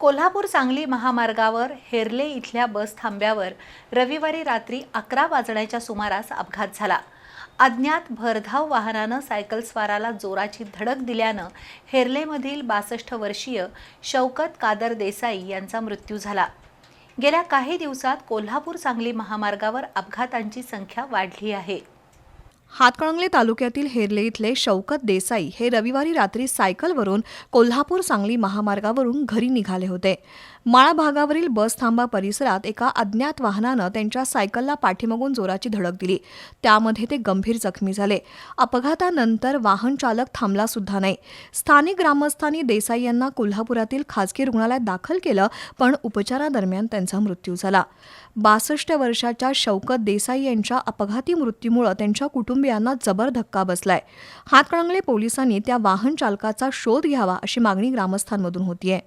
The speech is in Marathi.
कोल्हापूर सांगली महामार्गावर हेर्ले इथल्या बस थांब्यावर रविवारी रात्री अकरा वाजण्याच्या सुमारास अपघात झाला. अज्ञात भरधाव वाहनानं सायकलस्वाराला जोराची धडक दिल्यानं हेर्लेमधील बासष्ट वर्षीय शौकत कादर देसाई यांचा मृत्यू झाला. गेल्या काही दिवसात कोल्हापूर सांगली महामार्गावर अपघातांची संख्या वाढली आहे. हातकणंगले तालुक्यातील हेरले इथले शौकत देसाई हे रविवारी रात्री सायकलवरून कोल्हापूर सांगली महामार्गावरून घरी निघाले होते. माळा भागावरील बस थांबा परिसरात एका अज्ञात वाहनानं त्यांच्या सायकलला पाठीमागून जोराची धडक दिली. त्यामध्ये ते गंभीर जखमी झाले. अपघातानंतर वाहन चालक थांबला सुद्धा नाही. स्थानिक ग्रामस्थांनी देसाई यांना कोल्हापुरातील खासगी रुग्णालयात दाखल केलं पण उपचारादरम्यान त्यांचा मृत्यू झाला. बासष्ट वर्षाच्या शौकत देसाई यांच्या अपघाती मृत्यूमुळे त्यांच्या कुटुंब कुटुंबियांना जबर धक्का बसलाय. हातकणंगले पोलिसांनी त्या वाहन चालकाचा शोध घ्यावा अशी मागणी ग्रामस्थांमधून होतीये.